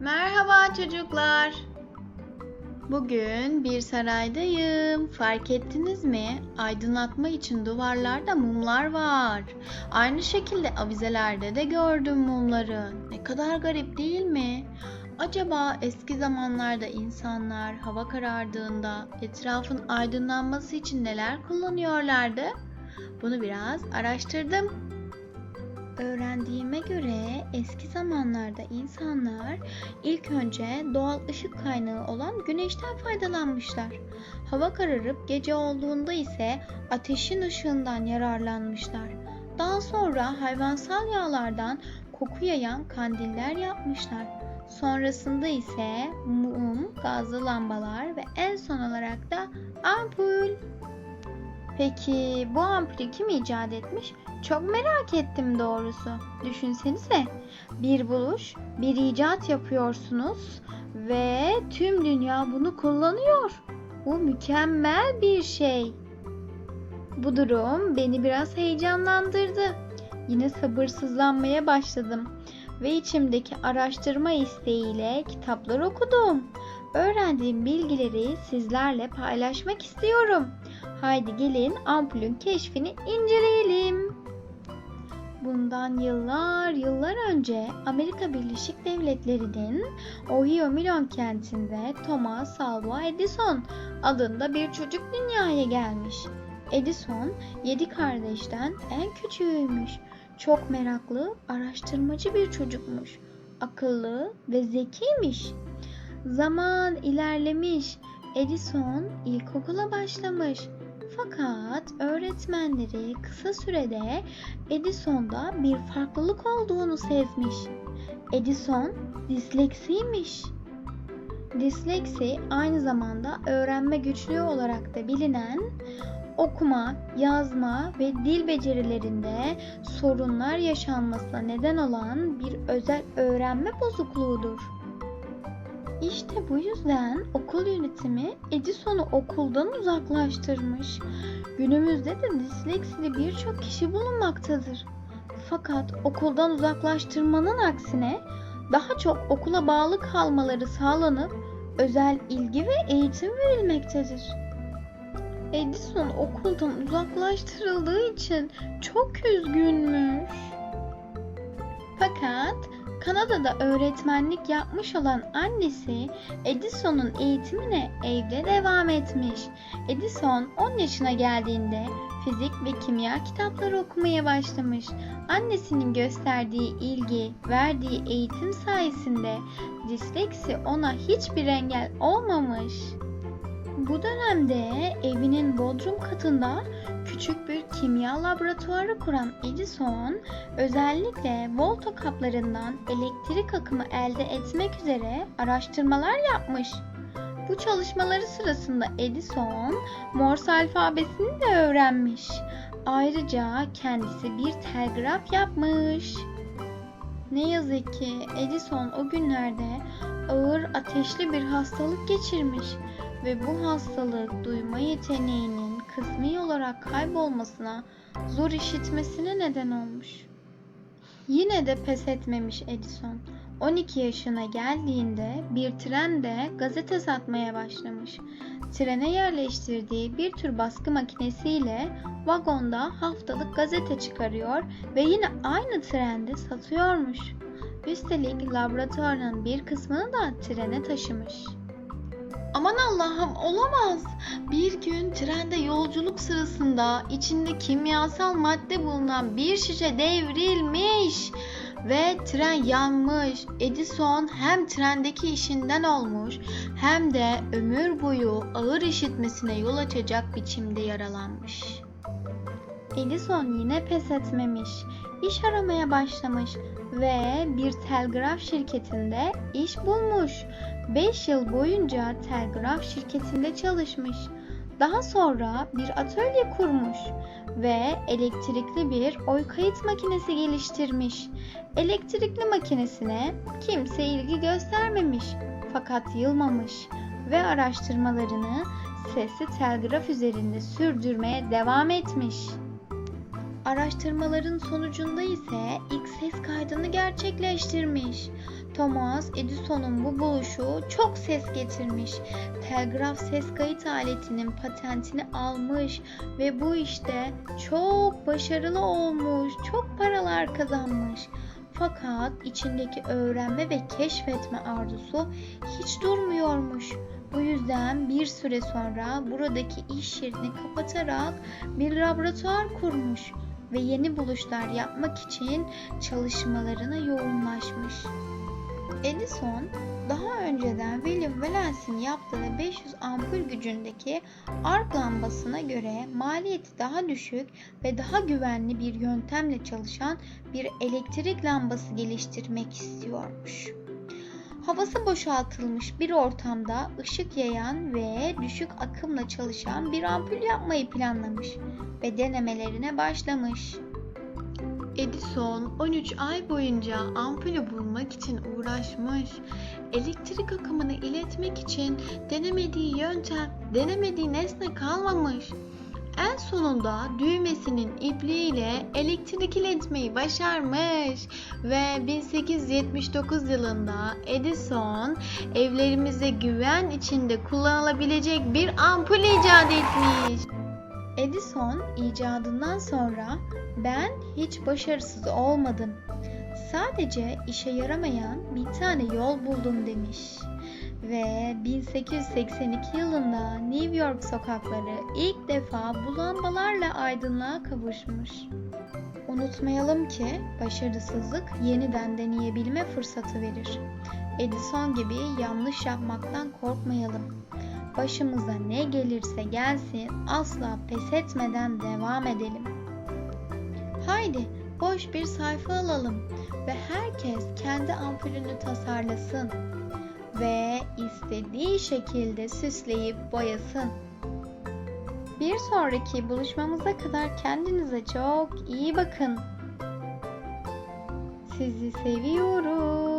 Merhaba çocuklar. Bugün bir saraydayım. Fark ettiniz mi? Aydınlatma için duvarlarda mumlar var. Aynı şekilde avizelerde de gördüm mumları. Ne kadar garip değil mi? Acaba eski zamanlarda insanlar hava karardığında etrafın aydınlanması için neler kullanıyorlardı? Bunu biraz araştırdım. Öğrendiğime göre eski zamanlarda insanlar ilk önce doğal ışık kaynağı olan güneşten faydalanmışlar. Hava kararıp gece olduğunda ise ateşin ışığından yararlanmışlar. Daha sonra hayvansal yağlardan koku yayan kandiller yapmışlar. Sonrasında ise mum, gazlı lambalar ve en son olarak da ampul. Peki bu ampulü kim icat etmiş? Çok merak ettim doğrusu. Düşünsenize bir buluş, bir icat yapıyorsunuz ve tüm dünya bunu kullanıyor. Bu mükemmel bir şey. Bu durum beni biraz heyecanlandırdı. Yine sabırsızlanmaya başladım ve içimdeki araştırma isteğiyle kitaplar okudum. Öğrendiğim bilgileri sizlerle paylaşmak istiyorum. Haydi gelin ampulün keşfini inceleyelim. Bundan yıllar yıllar önce Amerika Birleşik Devletleri'nin Ohio Milon kentinde Thomas Alva Edison adında bir çocuk dünyaya gelmiş. Edison yedi kardeşten en küçüğüymüş. Çok meraklı, araştırmacı bir çocukmuş. Akıllı ve zekiymiş. Zaman ilerlemiş. Edison ilkokula başlamış. Fakat öğretmenleri kısa sürede Edison'da bir farklılık olduğunu sezmiş. Edison disleksiymiş. Disleksi aynı zamanda öğrenme güçlüğü olarak da bilinen okuma, yazma ve dil becerilerinde sorunlar yaşanmasına neden olan bir özel öğrenme bozukluğudur. İşte bu yüzden okul yönetimi Edison'u okuldan uzaklaştırmış. Günümüzde de disleksili birçok kişi bulunmaktadır. Fakat okuldan uzaklaştırmanın aksine daha çok okula bağlı kalmaları sağlanıp özel ilgi ve eğitim verilmektedir. Edison okuldan uzaklaştırıldığı için çok üzgünmüş. Fakat Kanada'da öğretmenlik yapmış olan annesi Edison'un eğitimine evde devam etmiş. Edison 10 yaşına geldiğinde fizik ve kimya kitapları okumaya başlamış. Annesinin gösterdiği ilgi, verdiği eğitim sayesinde disleksi ona hiçbir engel olmamış. Bu dönemde evinin bodrum katında küçük bir kimya laboratuvarı kuran Edison özellikle volta kaplarından elektrik akımı elde etmek üzere araştırmalar yapmış. Bu çalışmaları sırasında Edison Morse alfabesini de öğrenmiş. Ayrıca kendisi bir telgraf yapmış. Ne yazık ki Edison o günlerde ağır ateşli bir hastalık geçirmiş ve bu hastalık duyma yeteneğinin kısmi olarak kaybolmasına, zor işitmesine neden olmuş. Yine de pes etmemiş Edison. 12 yaşına geldiğinde bir trende gazete satmaya başlamış. Trene yerleştirdiği bir tür baskı makinesiyle vagonda haftalık gazete çıkarıyor ve yine aynı trende satıyormuş. Üstelik laboratuvarın bir kısmını da trene taşımış. Aman Allah'ım olamaz. Bir gün trende yolculuk sırasında içinde kimyasal madde bulunan bir şişe devrilmiş ve tren yanmış. Edison hem trendeki işinden olmuş hem de ömür boyu ağır işitmesine yol açacak biçimde yaralanmış. Edison yine pes etmemiş. İş aramaya başlamış ve bir telgraf şirketinde iş bulmuş. 5 yıl boyunca telgraf şirketinde çalışmış. Daha sonra bir atölye kurmuş ve elektrikli bir oy kayıt makinesi geliştirmiş. Elektrikli makinesine kimse ilgi göstermemiş fakat yılmamış ve araştırmalarını sesli telgraf üzerinde sürdürmeye devam etmiş. Araştırmaların sonucunda ise ilk ses kaydını gerçekleştirmiş. Thomas Edison'un bu buluşu çok ses getirmiş. Telgraf ses kayıt aletinin patentini almış ve bu işte çok başarılı olmuş, çok paralar kazanmış. Fakat içindeki öğrenme ve keşfetme arzusu hiç durmuyormuş. Bu yüzden bir süre sonra buradaki iş yerini kapatarak bir laboratuvar kurmuş ve yeni buluşlar yapmak için çalışmalarına yoğunlaşmış. Edison daha önceden William Wallace'in yaptığı 500 ampul gücündeki arc lambasına göre maliyeti daha düşük ve daha güvenli bir yöntemle çalışan bir elektrik lambası geliştirmek istiyormuş. Havası boşaltılmış bir ortamda ışık yayan ve düşük akımla çalışan bir ampul yapmayı planlamış ve denemelerine başlamış. Edison 13 ay boyunca ampulü bulmak için uğraşmış. Elektrik akımını iletmek için denemediği yöntem, denemediği nesne kalmamış. En sonunda düğmesinin ipliğiyle elektrik iletmeyi başarmış ve 1879 yılında Edison evlerimize güven içinde kullanılabilecek bir ampul icat etmiş. Edison icadından sonra ben hiç başarısız olmadım. Sadece işe yaramayan bir tane yol buldum demiş. Ve 1882 yılında New York sokakları ilk defa bu lambalarla aydınlığa kavuşmuş. Unutmayalım ki başarısızlık yeniden deneyebilme fırsatı verir. Edison gibi yanlış yapmaktan korkmayalım. Başımıza ne gelirse gelsin asla pes etmeden devam edelim. Haydi boş bir sayfa alalım ve herkes kendi ampulünü tasarlasın ve istediği şekilde süsleyip boyasın. Bir sonraki buluşmamıza kadar kendinize çok iyi bakın. Sizi seviyorum.